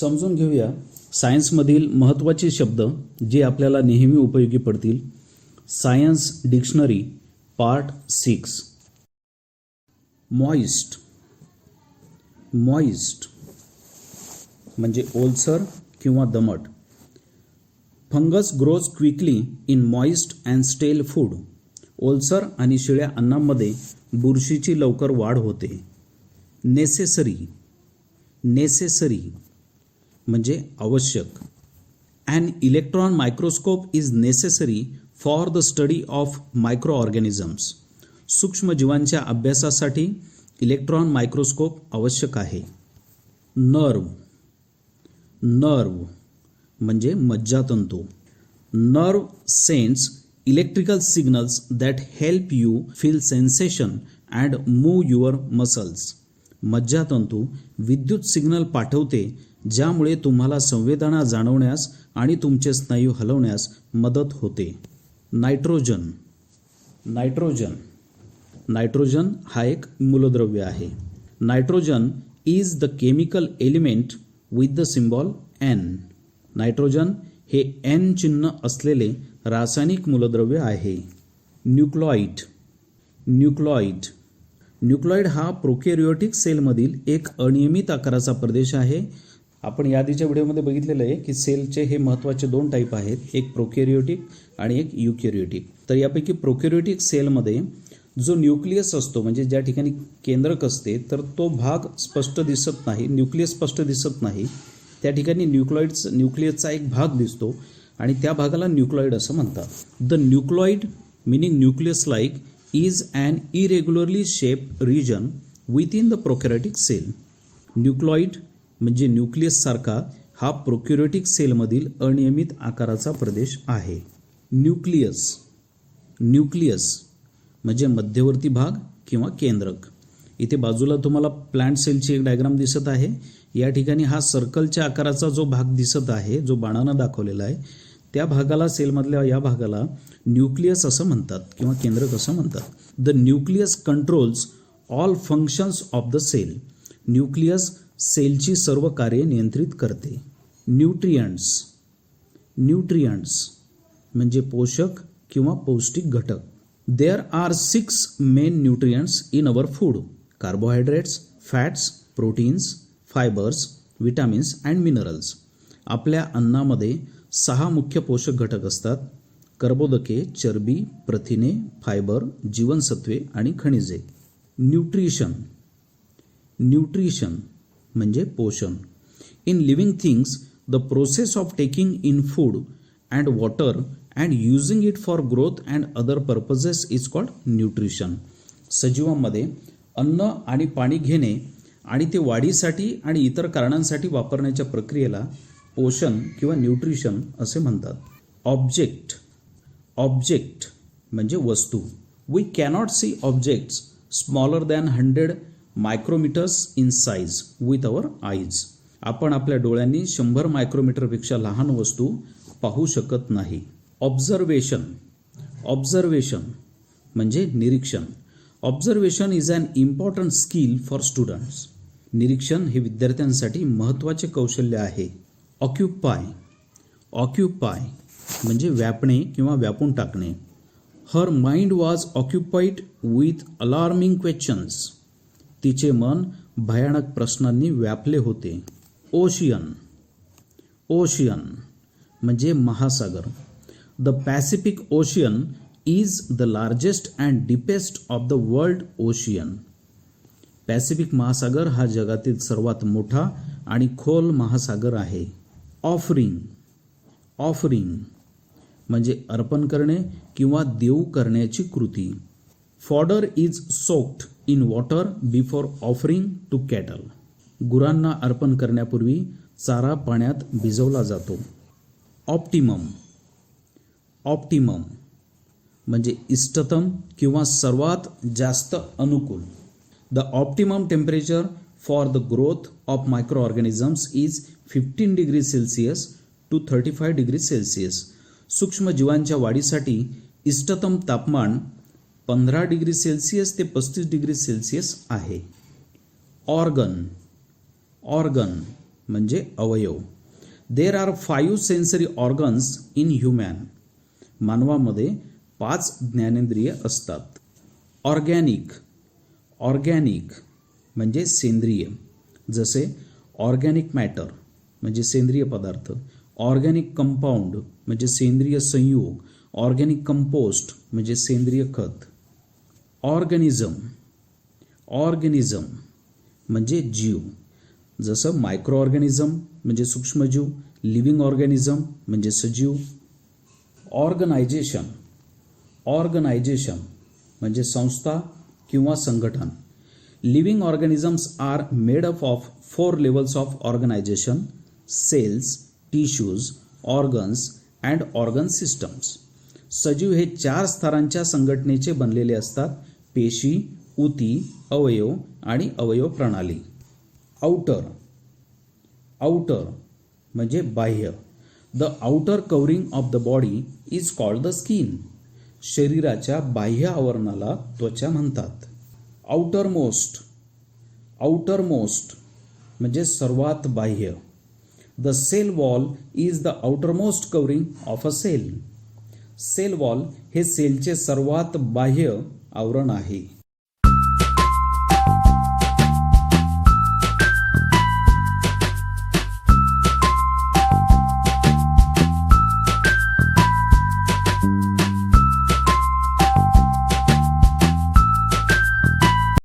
समजून घेऊया. सायन्समधील महत्त्वाचे शब्द जे आपल्याला नेहमी उपयोगी पडतील. Science dictionary part six. Moist. Moist. म्हणजे ओलसर किंवा दमट. Fungus grows quickly in moist and stale food. ओलसर आणि शिळ्या अन्नामध्ये बुरशीची लवकर वाढ होते. नेसेसरी. नेसेसरी. म्हणजे आवश्यक. And electron microscope is necessary for the study of microorganisms सूक्ष्मजीवांच्या अभ्यासासाठी इलेक्ट्रॉन मायक्रोस्कोप आवश्यक आहे. नर्व नर्व म्हणजे मज्जातंतू. Nerve sends electrical signals that help you feel sensation and move your muscles मज्जातंतू विद्युत सिग्नल पाठवते ज्यामुळे तुम्हाला संवेदना जाणवण्यास आणि तुमचे स्नायू हलवण्यास मदत होते. नायट्रोजन. नायट्रोजन. नायट्रोजन हा एक मूलद्रव्य आहे. Nitrogen is the chemical element with the symbol N nitrogen हे एन चिन्ह असलेले रासायनिक मूलद्रव्य आहे. न्यूक्लॉइड. न्यूक्लॉइड. न्यूक्लॉइड हा प्रोकेरियोटिक सेलमधील एक अनियमित आकाराचा प्रदेश आहे. आपण याआधीच्या व्हिडिओमध्ये बघितलेलं आहे की सेलचे हे महत्त्वाचे दोन टाईप आहेत एक प्रोकॅरिओटिक आणि एक युकॅरिओटिक तर यापैकी प्रोकॅरिओटिक सेलमध्ये जो न्यूक्लियस असतो म्हणजे ज्या ठिकाणी केंद्रक असते तर तो भाग स्पष्ट दिसत नाही न्यूक्लियस स्पष्ट दिसत नाही. त्या ठिकाणी न्यूक्लॉइड्स न्यूक्लियसचा एक भाग दिसतो आणि त्या भागाला न्यूक्लॉइड असं म्हणतात. The nucleoid meaning nucleus like is an irregularly shape region within the prokaryotic cell nucleoid म्हणजे न्यूक्लियससारखा हा प्रोक्युरेटिक सेलमधील अनियमित आकाराचा प्रदेश आहे. न्यूक्लियस. न्यूक्लियस म्हणजे मध्यवर्ती भाग किंवा केंद्रक. इथे बाजूला तुम्हाला प्लांट सेलची एक डायग्राम दिसत आहे. या ठिकाणी हा सर्कलच्या आकाराचा जो भाग दिसत आहे जो बाणानं दाखवलेला आहे त्या भागाला सेलमधल्या या भागाला न्यूक्लियस असं म्हणतात किंवा केंद्रक असं म्हणतात. The nucleus controls all functions of the cell nucleus सेलची सर्व कार्ये नियंत्रित करते. न्यूट्रियंट्स. न्यूट्रियंट्स म्हणजे पोषक किंवा पौष्टिक घटक. There are six main nutrients in our food carbohydrates fats proteins fibres vitamins and minerals आपल्या अन्नामध्ये सहा मुख्य पोषक घटक असतात कर्बोदके चरबी प्रथिने फायबर जीवनसत्वे आणि खनिजे. न्यूट्रिशन न्यूट्रिशन म्हणजे पोषण. In living things the process of taking in food and water and using it for growth and other purposes is called nutrition सजीवांमध्ये अन्न आणि पाणी घेणे आणि ते वाढीसाठी आणि इतर कारणांसाठी वापरण्याच्या प्रक्रियेला पोषण किंवा न्यूट्रिशन असे म्हणतात. ऑब्जेक्ट ऑब्जेक्ट म्हणजे वस्तू. We cannot see objects smaller than hundred micrometres in size with our eyes आपण आपल्या डोळ्यांनी शंभर मायक्रोमीटरपेक्षा लहान वस्तू पाहू शकत नाही. ऑब्झर्वेशन ऑब्झर्वेशन म्हणजे निरीक्षण. Observation is an important skill for students निरीक्षण हे विद्यार्थ्यांसाठी महत्त्वाचे कौशल्य आहे. ऑक्युपाय ऑक्युपाय म्हणजे व्यापणे किंवा व्यापून टाकणे. Her mind was occupied with alarming questions तिचे मन भयानक प्रश्नांनी व्यापले होते. ओशियन. ओशियन म्हणजे महासागर. The Pacific Ocean is the largest and deepest of the world ocean. Pacific महासागर हा जगातील सर्वात मोठा आणि खोल महासागर आहे. ऑफरिंग. ऑफरिंग म्हणजे अर्पण करणे किंवा देऊ करण्याची कृती. Fodder is soaked in water before offering to cattle गुरांना अर्पण करण्यापूर्वी चारा पाण्यात भिजवला जातो. ऑप्टिमम ऑप्टिमम म्हणजे इष्टतम किंवा सर्वात जास्त अनुकूल. The optimum temperature for the growth of microorganisms is fifteen degree Celsius to thirty five degree Celsius सूक्ष्मजीवांच्या वाढीसाठी इष्टतम तापमान पंधरा डिग्री सेल्सिअस ते पस्तीस डिग्री सेल्सिअस आहे. ऑर्गन ऑर्गन म्हणजे अवयव. There are five sensory organs in human मानवामध्ये पाच ज्ञानेंद्रिय असतात. ऑर्गॅनिक ऑर्गॅनिक म्हणजे सेंद्रिय. जसे ऑर्गॅनिक मॅटर म्हणजे सेंद्रिय पदार्थ ऑर्गॅनिक कंपाऊंड म्हणजे सेंद्रिय संयोग ऑर्गॅनिक कंपोस्ट म्हणजे सेंद्रिय खत. ऑर्गॅनिझम ऑर्गॅनिझम म्हणजे जीव. जसं मायक्रो ऑर्गॅनिझम म्हणजे सूक्ष्मजीव लिव्हिंग ऑर्गॅनिझम म्हणजे सजीव. ऑर्गनायझेशन ऑर्गनायझेशन म्हणजे संस्था किंवा संघटन. Living organisms are made up of four levels of organisation cells tissues organs and organ systems सजीव हे चार स्तरांच्या संघटनेचे बनलेले असतात. पेशी उती अवयव आणि अवयव प्रणाली. आउटर आउटर म्हणजे बाह्य. The outer covering of the body is called the skin शरीराच्या बाह्य आवरणाला त्वचा म्हणतात. आउटर मोस्ट आउटर मोस्ट म्हणजे सर्वात बाह्य. The cell wall is the outermost covering of a cell cell wall हे सेलचे सर्वात बाह्य आवरण आहे.